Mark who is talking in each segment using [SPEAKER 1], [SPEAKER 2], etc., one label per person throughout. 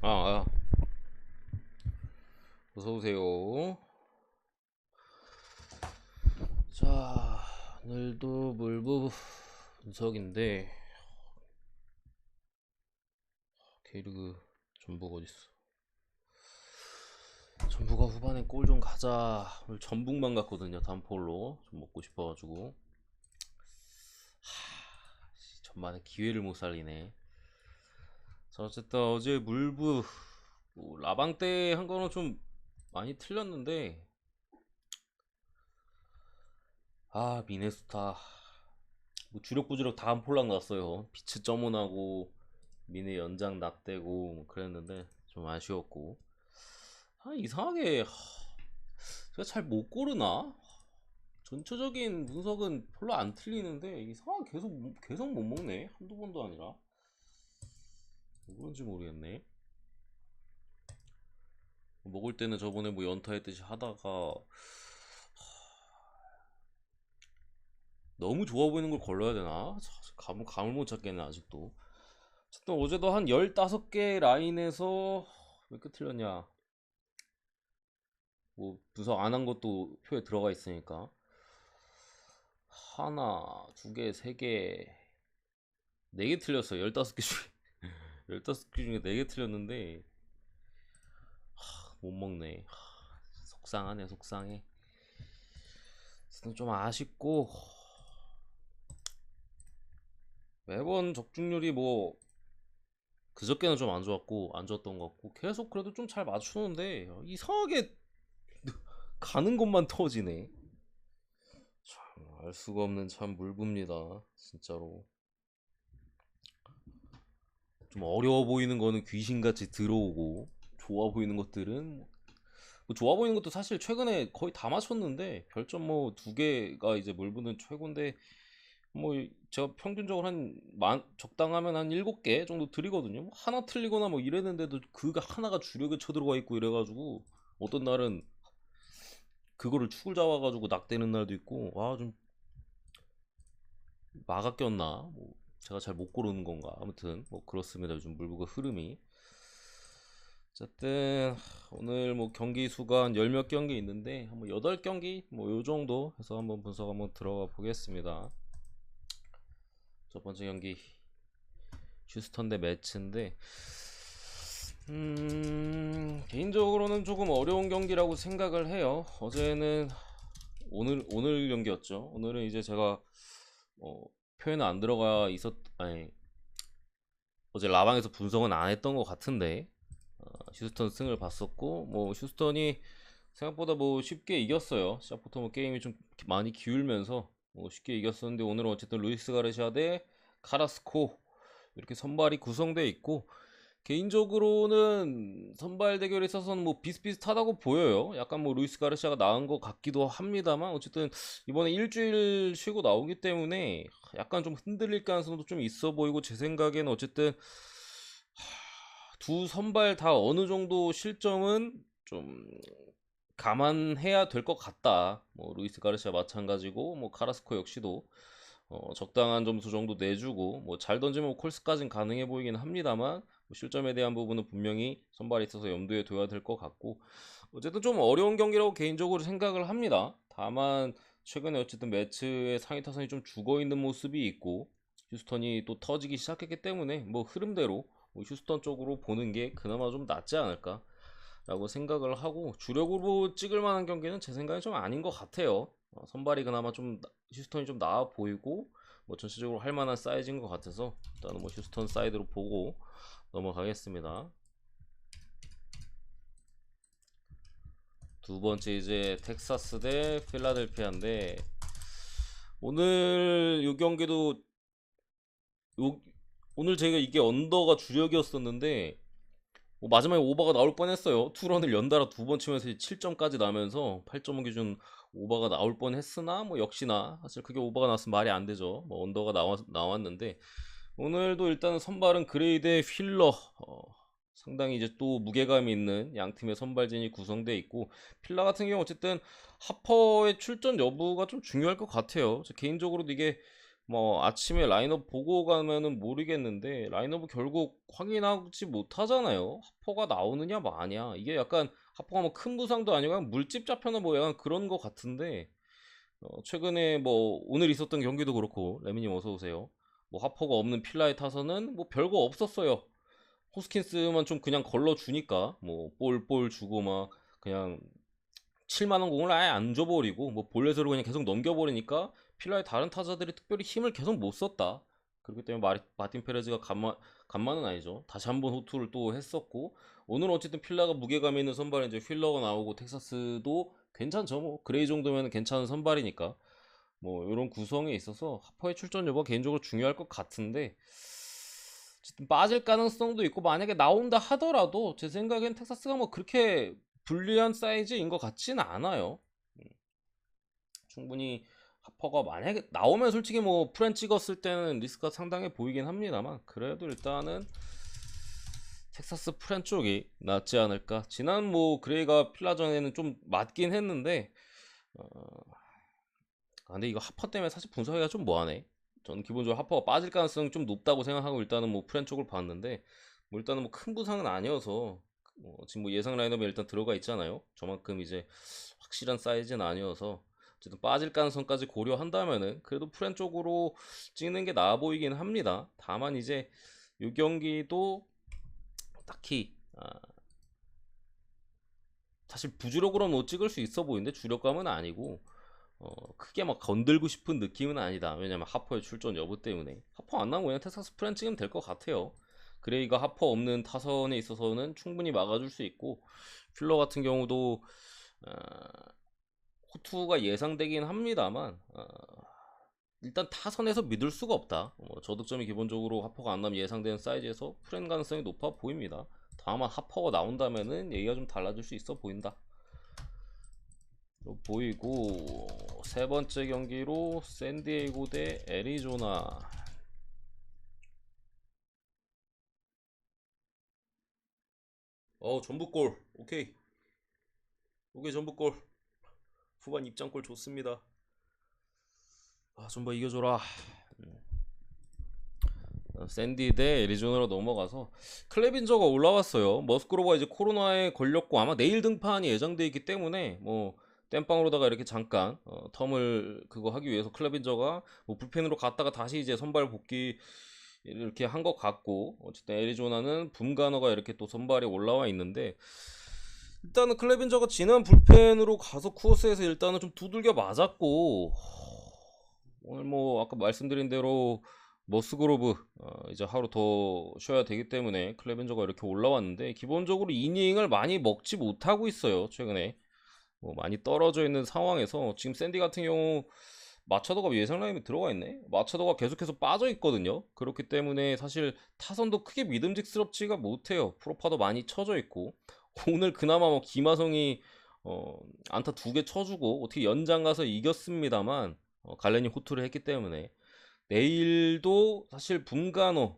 [SPEAKER 1] 아, 아. 어서 오세요. 자, 오늘도 물부 분석인데 K리그 전북 어딨어? 전북가 후반에 골 좀 가자. 오늘 전북만 갔거든요. 단폴로 좀 먹고 싶어가지고. 하, 씨, 전반에 기회를 못 살리네. 자, 어쨌든 어제 물부 뭐 라방 때 한 거는 좀 많이 틀렸는데. 아 미네스타. 뭐 주력부주력 다한 폴락 났어요. 피츠 점원하고 미네 연장 낙대고 뭐 그랬는데 좀 아쉬웠고. 아 이상하게 하, 제가 잘 못 고르나? 전체적인 분석은 별로 안 틀리는데 이상하게 계속 못- 계속 못 먹네. 한두 번도 아니라. 왜 그런지 모르겠네. 먹을 때는 저번에 뭐 연타했듯이 하다가 너무 좋아 보이는 걸 걸러야 되나? 자, 감을, 못 잡겠네 아직도. 어쨌든 어제도 한 15개 라인에서 몇 개 틀렸냐? 뭐 분석 안 한 것도 표에 들어가 있으니까. 하나, 두 개, 세 개, 네 개 틀렸어요 15개 중에 15개 중에 4개 틀렸는데 하, 못 먹네. 하, 속상하네 속상해. 좀 아쉽고. 매번 적중률이 뭐 그저께는 좀 안 좋았고 안 좋았던 것 같고 계속 그래도 좀 잘 맞추는데 이상하게 가는 것만 터지네. 참 알 수가 없는 참 물부입니다 진짜로 좀 어려워 보이는 거는 귀신같이 들어오고 좋아 보이는 것들은 뭐 좋아 보이는 것도 사실 최근에 거의 다 맞췄는데 별점 뭐 두 개가 이제 물부는 최고인데 뭐 제가 평균적으로 한 만, 적당하면 한 일곱 개 정도 드리거든요. 뭐 하나 틀리거나 뭐 이랬는데도 그가 하나가 주력에 쳐들어가 있고 이래가지고 어떤 날은 그거를 축을 잡아가지고 낙대는 날도 있고 와 좀 마가 꼈나 뭐 제가 잘 못 고르는 건가? 아무튼 뭐 그렇습니다. 요즘 물부가 흐름이. 어쨌든 오늘 뭐 경기 수가 한 열 몇 경기 있는데 한번 여덟 경기 뭐 요 정도 해서 한번 분석 한번 들어가 보겠습니다. 첫 번째 경기. 휴스턴 대 매츠인데 음 개인적으로는 조금 어려운 경기라고 생각을 해요. 어제는 오늘 오늘 경기였죠. 오늘은 이제 제가 어, 표에는 안 들어가 있었 아니 어제 라방에서 분석은 안 했던 것 같은데 어, 휴스턴 승을 봤었고 뭐 휴스턴이 생각보다 뭐 쉽게 이겼어요. 시작부터 뭐 게임이 좀 많이 기울면서 뭐 쉽게 이겼었는데 오늘은 어쨌든 루이스 가르시아 대 카라스코 이렇게 선발이 구성되어 있고 개인적으로는 선발 대결에 있어서는 뭐 비슷비슷하다고 보여요. 약간 뭐 루이스 가르시아가 나은 것 같기도 합니다만 어쨌든 이번에 일주일 쉬고 나오기 때문에 약간 좀 흔들릴 가능성도 좀 있어 보이고 제 생각에는 어쨌든 두 선발 다 어느 정도 실점은 좀 감안해야 될 것 같다. 뭐 루이스 가르시아 마찬가지고 뭐 카라스코 역시도 어, 적당한 점수 정도 내주고 뭐 잘 던지면 콜스까진 가능해 보이긴 합니다만 뭐 실점에 대한 부분은 분명히 선발에 있어서 염두에 둬야 될 것 같고 어쨌든 좀 어려운 경기라고 개인적으로 생각을 합니다. 다만 최근에 어쨌든 매츠의 상위 타선이 좀 죽어 있는 모습이 있고 휴스턴이 또 터지기 시작했기 때문에 뭐 흐름대로 뭐 휴스턴 쪽으로 보는 게 그나마 좀 낫지 않을까 라고 생각을 하고 주력으로 찍을 만한 경기는 제 생각엔 좀 아닌 것 같아요. 어, 선발이 그나마 좀 나- 휴스턴이 좀 나아 보이고 뭐 전체적으로 할 만한 사이즈인 것 같아서 일단은 뭐 휴스턴 사이드로 보고 넘어가겠습니다. 두 번째 이제 텍사스 대 필라델피아인데 오늘 이 경기도 요, 오늘 제가 이게 언더가 주력이었었는데 뭐 마지막에 오버가 나올 뻔했어요. 투런을 연달아 두 번 치면서 7점까지 나면서 8.5 기준 오버가 나올 뻔했으나 뭐 역시나 사실 그게 오버가 나왔으면 말이 안 되죠. 뭐 언더가 나왔, 나왔는데 오늘도 일단은 선발은 그레이드 휠러 어, 상당히 이제 또 무게감이 있는 양 팀의 선발진이 구성되어 있고 필라 같은 경우 어쨌든 하퍼의 출전 여부가 좀 중요할 것 같아요. 저 개인적으로도 이게 뭐 아침에 라인업 보고 가면은 모르겠는데 라인업을 결국 확인하지 못하잖아요. 하퍼가 나오느냐 마냐. 이게 약간 하퍼가 뭐 큰 부상도 아니고 그냥 물집 잡혀나 뭐 약간 그런 것 같은데 어, 최근에 뭐 오늘 있었던 경기도 그렇고 레미님 어서 오세요. 뭐 하퍼가 없는 필라에 타서는 뭐 별거 없었어요. 호스킨스만 좀 그냥 걸러 주니까 뭐볼볼 주고 막 그냥 7만 원 공을 아예 안 줘버리고 뭐 볼넷으로 그냥 계속 넘겨버리니까 필라의 다른 타자들이 특별히 힘을 계속 못 썼다. 그렇기 때문에 마리, 마틴 페레즈가 간만 간만은 아니죠. 다시 한번 호투를 또 했었고 오늘 어쨌든 필라가 무게감 있는 선발에 이제 휠러가 나오고 텍사스도 괜찮죠. 뭐 그레이 정도면 괜찮은 선발이니까 뭐 이런 구성에 있어서 하퍼의 출전 여부가 개인적으로 중요할 것 같은데 빠질 가능성도 있고 만약에 나온다 하더라도 제 생각엔 텍사스가 뭐 그렇게 불리한 사이즈인 것 같지는 않아요. 음. 충분히 하퍼가 만약에 나오면 솔직히 뭐 프렌 찍었을 때는 리스크가 상당해 보이긴 합니다만 그래도 일단은 텍사스 프렌 쪽이 낫지 않을까. 지난 뭐 그레이가 필라전에는 좀 맞긴 했는데 어... 아, 근데 이거 하퍼 때문에 사실 분석하기가 좀 뭐하네. 저는 기본적으로 하퍼가 빠질 가능성이 좀 높다고 생각하고 일단은 뭐 프렌 쪽을 봤는데 뭐 일단은 뭐 큰 부상은 아니어서 뭐 지금 뭐 예상 라인업에 일단 들어가 있잖아요. 저만큼 이제 확실한 사이즈는 아니어서 어쨌든 빠질 가능성까지 고려한다면은 그래도 프렌 쪽으로 찍는 게 나아 보이긴 합니다. 다만 이제 이 경기도 딱히 아 사실 부주력으로 못 찍을 수 있어 보이는데 주력감은 아니고 어 크게 막 건들고 싶은 느낌은 아니다. 왜냐면 하퍼의 출전 여부 때문에 하퍼 안 나오면 그냥 텍사스 프렌 찍으면 될 것 같아요. 그레이가 하퍼 없는 타선에 있어서는 충분히 막아줄 수 있고 필러 같은 경우도 어, 호투가 예상되긴 합니다만 어, 일단 타선에서 믿을 수가 없다. 어, 저득점이 기본적으로 하퍼가 안 나면 예상되는 사이즈에서 프렌 가능성이 높아 보입니다. 다만 하퍼가 나온다면은 얘기가 좀 달라질 수 있어 보인다. 보이고 세 번째 경기로 샌디에이고 대 애리조나. 어 전북골. 오케이. 오케이 전북골. 후반 입장골 좋습니다. 아 전부 이겨줘라. 음. 어, 샌디 대 애리조나로 넘어가서 클레빈저가 올라왔어요. 머스크로가 이제 코로나에 걸렸고 아마 내일 등판이 예정돼 있기 때문에 뭐 땜빵으로다가 이렇게 잠깐 어, 텀을 그거 하기 위해서 클레빈저가 뭐 불펜으로 갔다가 다시 이제 선발 복귀 이렇게 한 것 같고 어쨌든 애리조나는 붐가너가 이렇게 또 선발에 올라와 있는데 일단은 클레빈저가 지난 불펜으로 가서 쿠어스에서 일단은 좀 두들겨 맞았고 오늘 뭐 아까 말씀드린 대로 머스그로브 어 이제 하루 더 쉬어야 되기 때문에 클레빈저가 이렇게 올라왔는데 기본적으로 이닝을 많이 먹지 못하고 있어요 최근에 뭐 많이 떨어져 있는 상황에서 지금 샌디 같은 경우 마차도가 예상 라인에 들어가 있네. 마차도가 계속해서 빠져 있거든요. 그렇기 때문에 사실 타선도 크게 믿음직스럽지가 못해요. 프로파도 많이 쳐져 있고 오늘 그나마 뭐 김하성이 어, 안타 두 개 쳐주고 어떻게 연장 가서 이겼습니다만 어, 갈렌이 호투를 했기 때문에 내일도 사실 분간호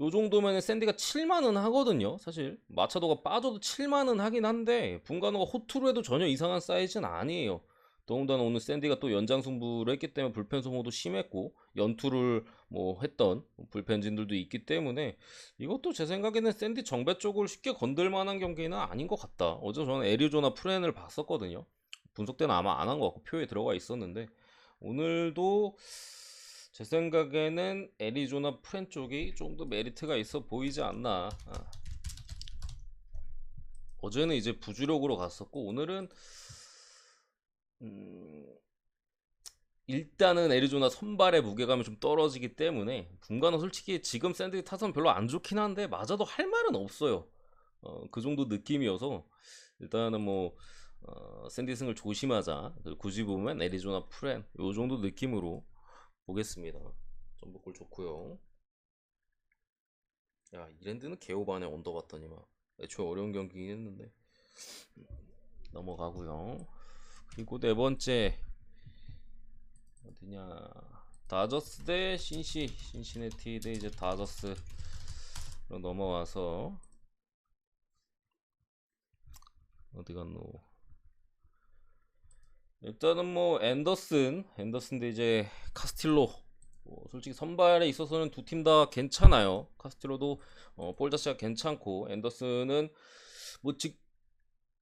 [SPEAKER 1] 요 정도면 샌디가 7만은 하거든요. 사실 마차도가 빠져도 7만은 하긴 한데 분간호가 호투를 해도 전혀 이상한 사이즈는 아니에요. 더군다나 오늘 샌디가 또 연장 승부를 했기 때문에 불펜 소모도 심했고 연투를 뭐 했던 불펜진들도 있기 때문에 이것도 제 생각에는 샌디 정배 쪽을 쉽게 건들 만한 경기는 아닌 것 같다. 어제 저는 에리조나 프렌을 봤었거든요. 분석 때는 아마 안 한 것 같고 표에 들어가 있었는데 오늘도 제 생각에는 애리조나 프렌 쪽이 좀더 메리트가 있어 보이지 않나. 아. 어제는 이제 부주력으로 갔었고 오늘은 음, 일단은 애리조나 선발의 무게감이 좀 떨어지기 때문에 분간은 솔직히 지금 샌드 타선 별로 안 좋긴 한데 맞아도 할 말은 없어요. 어, 그 정도 느낌이어서 일단은 뭐 어, 샌디승을 조심하자. 굳이 보면 애리조나 프렌 요 정도 느낌으로 보겠습니다. 전북골 좋고요. 야 이랜드는 개오반에 언더 봤더니만 애초에 어려운 경기긴 했는데 넘어가고요. 그리고 네 번째 어디냐 다저스 대 신시 신시네티 대 이제 다저스로 넘어와서 어디 갔노 일단은 뭐 앤더슨 앤더슨 대 이제 카스틸로 뭐 솔직히 선발에 있어서는 두 팀 다 괜찮아요. 카스트로도 어, 볼 자체가 괜찮고 앤더슨은 뭐 직,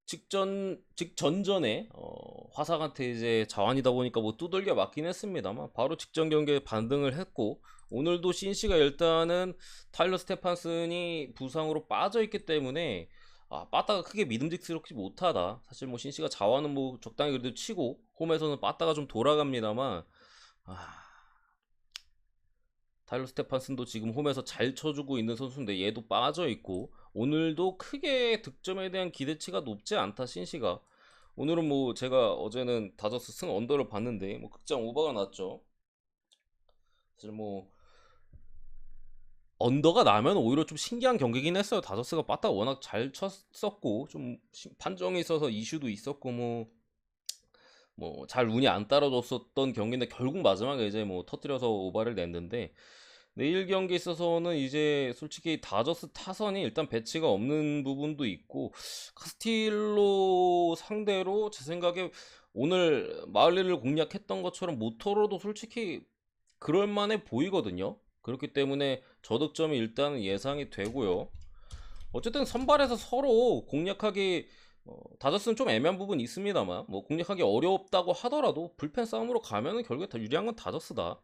[SPEAKER 1] 직전 직전전에 어, 화상한테 이제 자완이다 보니까 뭐 두들겨 맞긴 했습니다만 바로 직전 경기에 반등을 했고 오늘도 신시가 일단은 타일러 스테판슨이 부상으로 빠져 있기 때문에 아, 빠따가 크게 믿음직스럽지 못하다. 사실 뭐 신시가 자완은 뭐 적당히 그래도 치고 홈에서는 빠따가 좀 돌아갑니다만 아, 타일러 스테판슨도 지금 홈에서 잘 쳐주고 있는 선수인데 얘도 빠져 있고 오늘도 크게 득점에 대한 기대치가 높지 않다 신시가 오늘은 뭐 제가 어제는 다저스 승 언더를 봤는데 뭐 극장 오버가 났죠 사실 뭐 언더가 나면 오히려 좀 신기한 경기긴 했어요 다저스가 빠따 워낙 잘 쳤었고 좀 시- 판정에 있어서 이슈도 있었고 뭐 뭐 잘 운이 안 따라줬었던 경기인데 결국 마지막에 이제 뭐 터뜨려서 오바를 냈는데 내일 경기에 있어서는 이제 솔직히 다저스 타선이 일단 배치가 없는 부분도 있고 카스틸로 상대로 제 생각에 오늘 마을리를 공략했던 것처럼 모토로도 솔직히 그럴 만해 보이거든요. 그렇기 때문에 저득점이 일단은 예상이 되고요. 어쨌든 선발에서 서로 공략하기 어, 다저스는 좀 애매한 부분이 있습니다만 뭐 공략하기 어렵다고 하더라도 불펜 싸움으로 가면은 결국에 다 유리한 건 다저스다.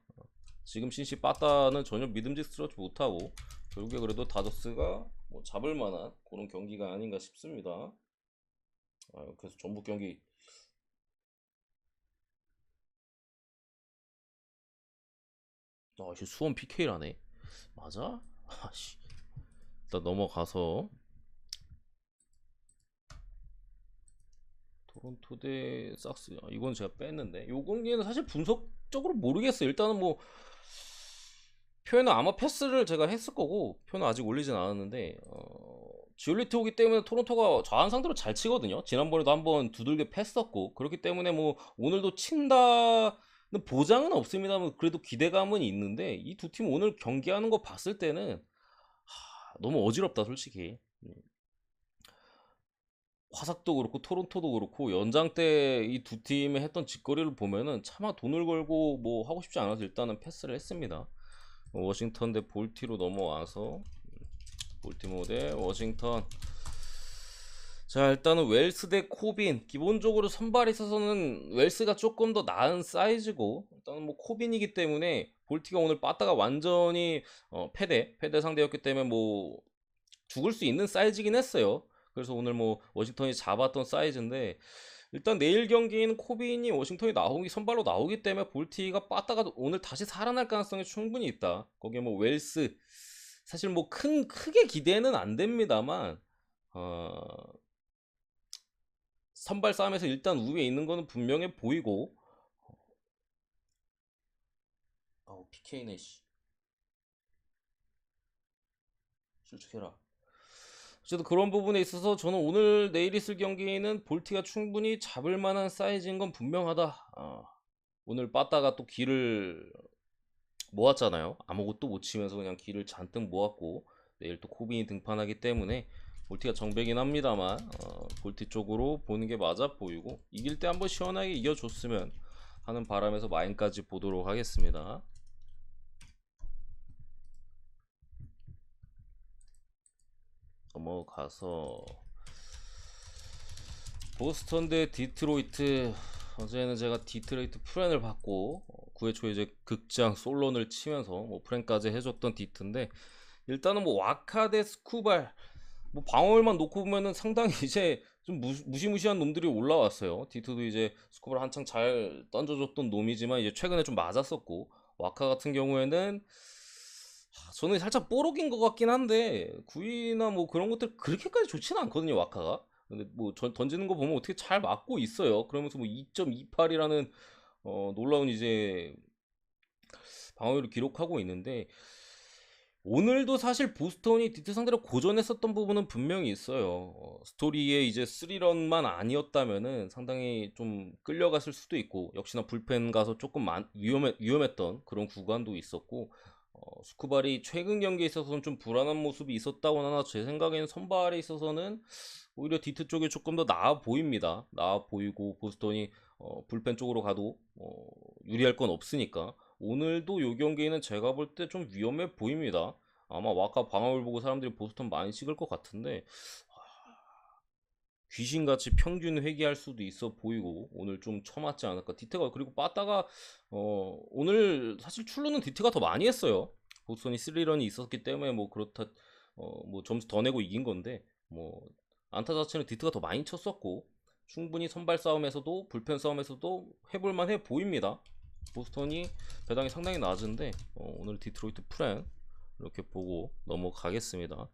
[SPEAKER 1] 지금 신시 빠따는 전혀 믿음직스럽지 못하고 결국에 그래도 다저스가 뭐 잡을 만한 그런 경기가 아닌가 싶습니다. 아, 그래서 전북 경기 아, 씨 수원 PK라네. 맞아? 아씨. 일단 넘어가서 토론토 대 삭스. 아, 이건 제가 뺐는데. 요 경기는 사실 분석적으로 모르겠어요. 일단은 뭐 표현은 아마 패스를 제가 했을 거고 표현은 아직 올리진 않았는데 어, 지올리트 오기 때문에 토론토가 좌한 상대로 잘 치거든요. 지난번에도 한번 두들겨 패스었고 그렇기 때문에 뭐 오늘도 친다 는 보장은 없습니다만 그래도 기대감은 있는데 이 두 팀 오늘 경기하는 거 봤을 때는 하, 너무 어지럽다 솔직히. 음. 화삭도 그렇고 토론토도 그렇고 연장 때 이 두 팀이 했던 짓거리를 보면은 차마 돈을 걸고 뭐 하고 싶지 않아서 일단은 패스를 했습니다. 워싱턴 대 볼티로 넘어와서 볼티모 대 워싱턴 자 일단은 웰스 대 코빈. 기본적으로 선발에 있어서는 웰스가 조금 더 나은 사이즈고 일단은 뭐 코빈이기 때문에 볼티가 오늘 빠따가 완전히 어, 패대 패대 상대였기 때문에 뭐 죽을 수 있는 사이즈긴 했어요. 그래서 오늘 뭐 워싱턴이 잡았던 사이즈인데 일단 내일 경기인 코빈이 워싱턴이 나오기 선발로 나오기 때문에 볼티가 빠따가 오늘 다시 살아날 가능성이 충분히 있다. 거기에 뭐 웰스. 사실 뭐 큰 크게 기대는 안 됩니다만 어, 선발 싸움에서 일단 우위에 있는 거는 분명해 보이고 아우 PK네 씨 실축해라. 어쨌든 그런 부분에 있어서 저는 오늘 내일 있을 경기는 볼티가 충분히 잡을 만한 사이즈인 건 분명하다. 아, 오늘 빠따가 또 기를 모았잖아요. 아무것도 못 치면서 그냥 기를 잔뜩 모았고 내일 또 코빈이 등판하기 때문에 볼티가 정배긴 합니다만 어, 볼티 쪽으로 보는 게 맞아 보이고 이길 때 한번 시원하게 이겨줬으면 하는 바람에서 마인까지 보도록 하겠습니다. 넘어가서 보스턴 대 디트로이트 어제는 제가 디트로이트 프렌을 받고 9회 초에 이제 극장 솔론을 치면서 뭐 프렌까지 해줬던 디트인데 일단은 뭐 와카 대 스쿠발 뭐 방어율만 놓고 보면은 상당히 이제 좀 무, 무시 무시한 놈들이 올라왔어요. 디트도 이제 스쿠발 한창 잘 던져줬던 놈이지만 이제 최근에 좀 맞았었고 와카 같은 경우에는 하, 저는 살짝 뽀록인 것 같긴 한데 구위나 뭐 그런 것들 그렇게까지 좋지는 않거든요 와카가 근데 뭐 전- 던지는 거 보면 어떻게 잘 맞고 있어요 그러면서 뭐 2.28이라는 어, 놀라운 이제 방어율을 기록하고 있는데 오늘도 사실 보스턴이 디트 상대로 고전했었던 부분은 분명히 있어요. 어, 스토리의 이제 스리런만 아니었다면은 상당히 좀 끌려갔을 수도 있고 역시나 불펜 가서 조금 많- 위험했, 위험했던 그런 구간도 있었고 어, 스쿠발이 최근 경기에 있어서는 좀 불안한 모습이 있었다고 하나 제 생각에는 선발에 있어서는 오히려 디트 쪽이 조금 더 나아 보입니다. 나아 보이고 보스턴이 어, 불펜 쪽으로 가도 어, 유리할 건 없으니까 오늘도 요 경기는 제가 볼 때 좀 위험해 보입니다. 아마 와카 방어를 보고 사람들이 보스턴 많이 찍을 것 같은데 아, 귀신같이 평균 회귀할 수도 있어 보이고 오늘 좀 처맞지 않을까. 디테가 그리고 빠따가 어 오늘 사실 출루는 디테가 더 많이 했어요. 보스턴이 3런이 있었기 때문에 뭐 그렇다 어 뭐 점수 더 내고 이긴 건데 뭐 안타 자체는 디트가 더 많이 쳤었고 충분히 선발 싸움에서도 불펜 싸움에서도 해볼만 해 보입니다 보스턴이 배당이 상당히 낮은데 어, 오늘 디트로이트 프렌 이렇게 보고 넘어가겠습니다.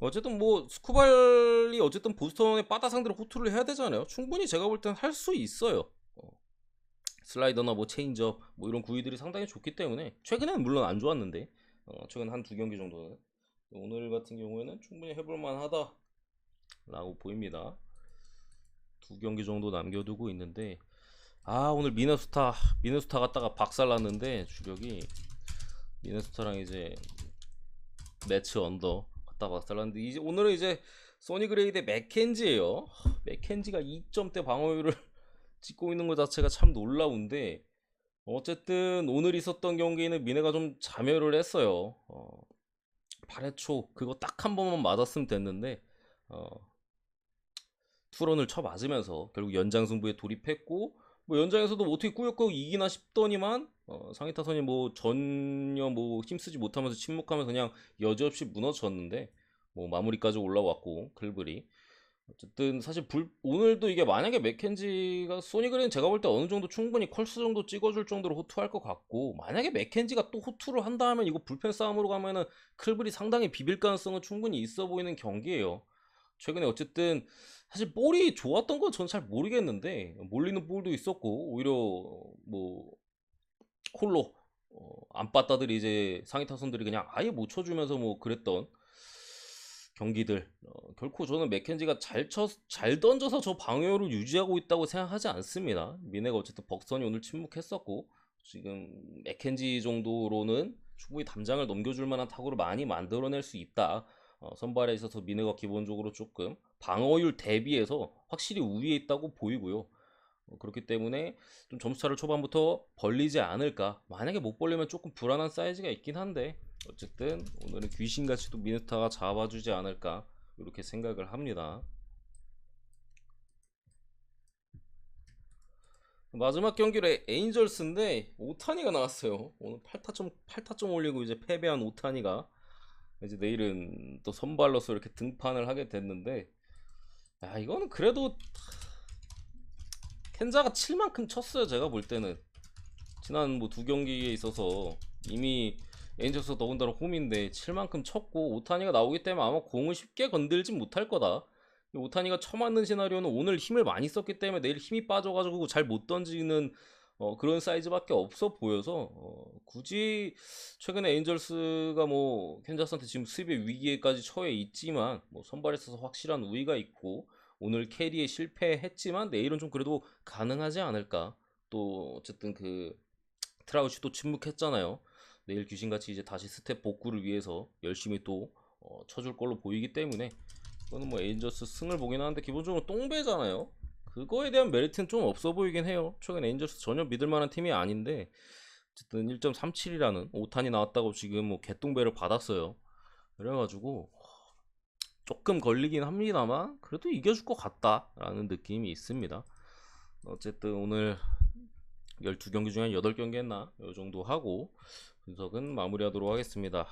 [SPEAKER 1] 어쨌든 뭐 스쿠발이 어쨌든 보스턴의 빠다 상대로 호투를 해야 되잖아요. 충분히 제가 볼 땐 할 수 있어요. 어, 슬라이더나 뭐 체인저 뭐 이런 구위들이 상당히 좋기 때문에 최근에는 물론 안 좋았는데 어, 최근 한 두 경기 정도는 오늘 같은 경우에는 충분히 해볼 만 하다라고 보입니다. 두 경기 정도 남겨두고 있는데 아 오늘 미네소타 미네소타 갔다가 박살났는데 주력이 미네소타랑 이제 매치 언더 갔다 박살났는데 이제 오늘은 이제 소니 그레이드 맥켄지예요. 맥켄지가 2점대 방어율을 찍고 있는 것 자체가 참 놀라운데 어쨌든 오늘 있었던 경기는 미네가 좀 자멸을 했어요. 어, 8회 초 그거 딱 한 번만 맞았으면 됐는데 어, 투런을 쳐 맞으면서 결국 연장 승부에 돌입했고 뭐 연장에서도 뭐 어떻게 꾸역꾸역 이기나 싶더니만 어, 상위 타선이 뭐 전혀 뭐 힘쓰지 못하면서 침묵하면서 그냥 여지없이 무너졌는데 뭐 마무리까지 올라왔고 클블이 어쨌든 사실 불, 오늘도 이게 만약에 맥켄지가 소니그레는 제가 볼 때 어느 정도 충분히 컬스 정도 찍어줄 정도로 호투할 것 같고 만약에 맥켄지가 또 호투를 한다 하면 이거 불펜 싸움으로 가면은 클블이 상당히 비빌 가능성은 충분히 있어 보이는 경기예요. 최근에 어쨌든 사실 볼이 좋았던 건 저는 잘 모르겠는데 몰리는 볼도 있었고 오히려 뭐 콜로 어, 안빠따들이 이제 상위 타선들이 그냥 아예 못 쳐주면서 뭐 그랬던 경기들 어, 결코 저는 맥켄지가 잘 쳐, 잘 던져서 저 방어율을 유지하고 있다고 생각하지 않습니다. 미네가 어쨌든 벅선이 오늘 침묵했었고 지금 맥켄지 정도로는 충분히 담장을 넘겨줄 만한 타구를 많이 만들어낼 수 있다. 어, 선발에 있어서 미네가 기본적으로 조금 방어율 대비해서 확실히 우위에 있다고 보이고요. 어, 그렇기 때문에 좀 점수차를 초반부터 벌리지 않을까. 만약에 못 벌리면 조금 불안한 사이즈가 있긴 한데 어쨌든 오늘은 귀신같이 도 미네타가 잡아주지 않을까 이렇게 생각을 합니다. 마지막 경기를 에인절스인데 오타니가 나왔어요. 오늘 8타점 8타점 올리고 이제 패배한 오타니가 이제 내일은 또 선발로서 이렇게 등판을 하게 됐는데 야 이거는 그래도 켄자가 7만큼 쳤어요 제가 볼 때는. 지난 뭐 두 경기에 있어서 이미 에인저스 더군다나 홈인데 7만큼 쳤고 오타니가 나오기 때문에 아마 공을 쉽게 건들진 못할 거다. 오타니가 처맞는 시나리오는 오늘 힘을 많이 썼기 때문에 내일 힘이 빠져가지고 잘 못 던지는 어, 그런 사이즈밖에 없어 보여서 어, 굳이 최근에 에인절스가 뭐 캔자스한테 지금 수입의 위기에까지 처해 있지만 뭐 선발에 있어서 확실한 우위가 있고 오늘 캐리에 실패했지만 내일은 좀 그래도 가능하지 않을까? 또 어쨌든 그 트라우치 또 침묵했잖아요. 내일 귀신같이 이제 다시 스텝 복구를 위해서 열심히 또 어, 쳐줄 걸로 보이기 때문에 이거는 뭐 에인저스 승을 보긴 하는데 기본적으로 똥배잖아요 그거에 대한 메리트는 좀 없어 보이긴 해요. 최근 에인저스 전혀 믿을 만한 팀이 아닌데 어쨌든 1.37이라는 5탄이 나왔다고 지금 뭐 개똥배를 받았어요. 그래가지고 조금 걸리긴 합니다만 그래도 이겨줄 것 같다라는 느낌이 있습니다. 어쨌든 오늘 12경기 중에 8경기 했나? 이 정도 하고 분석은 마무리하도록 하겠습니다.